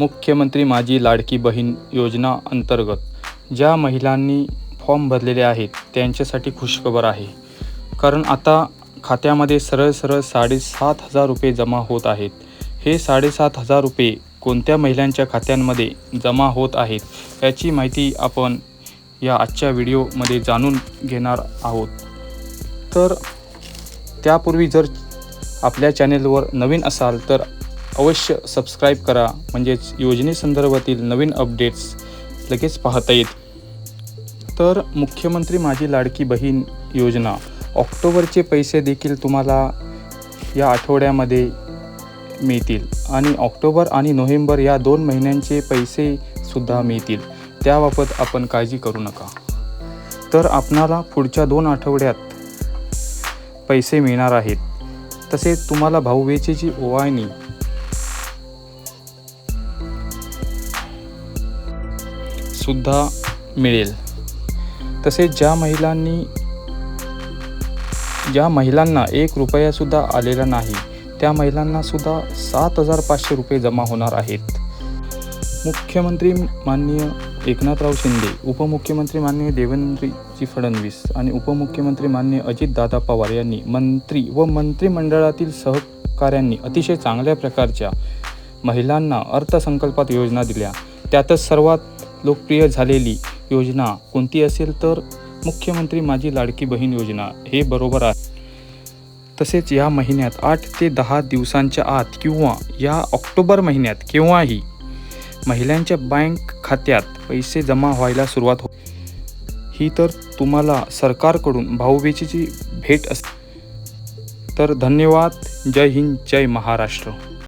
मुख्यमंत्री माझी लाडकी बहीण योजना अंतर्गत. ज्या महिलांनी फॉर्म भरलेले आहेत त्यांच्यासाठी खुशखबर आहे. कारण आता खात्यामध्ये सरळ सरळ साडेसात हजार रुपये जमा होत आहेत. हे साडेसात हजार रुपये कोणत्या महिलांच्या खात्यांमध्ये जमा होत आहेत याची माहिती आपण या आजच्या व्हिडिओमध्ये जाणून घेणार आहोत. तर त्यापूर्वी जर आपल्या चॅनेलवर नवीन असाल तर अवश्य सबस्क्राईब करा. म्हणजेच योजनेसंदर्भातील नवीन अपडेट्स लगेच पाहता येत तर मुख्यमंत्री माझी लाडकी बहीण योजना. ऑक्टोबरचे पैसे देखील तुम्हाला या आठवड्यामध्ये मिळतील. आणि ऑक्टोबर आणि नोव्हेंबर या दोन महिन्यांचे पैसेसुद्धा मिळतील. त्याबाबत आपण काळजी करू नका. तर आपणाला पुढच्या दोन आठवड्यात पैसे मिळणार आहेत. तसेच तुम्हाला भाऊबीजेची ओवाळणी सुद्धा मिळेल. तसेच ज्या महिलांनी ज्या महिलांना एक रुपयासुद्धा आलेला नाही त्या महिलांनासुद्धा सात हजार पाचशे रुपये जमा होणार आहेत. मुख्यमंत्री माननीय एकनाथराव शिंदे उपमुख्यमंत्री माननीय देवेंद्रजी फडणवीस आणि उपमुख्यमंत्री माननीय अजितदादा पवार यांनी मंत्री व मंत्रिमंडळातील सहकाऱ्यांनी अतिशय चांगल्या प्रकारच्या महिलांना अर्थसंकल्पात योजना दिल्या. त्यातच सर्वात लोकप्रिय झालेली योजना कोणती असेल तर मुख्यमंत्री माझी लाडकी बहीण योजना. हे बरोबर आहे. तसेच या महिन्यात आठ ते दहा दिवसांच्या आत किंवा या ऑक्टोबर महिन्यात केव्हाही महिलांच्या बँक खात्यात पैसे जमा व्हायला सुरुवात हो ही तर तुम्हाला सरकारकडून भाऊबीजेची भेट असते तर धन्यवाद. जय हिंद जय महाराष्ट्र.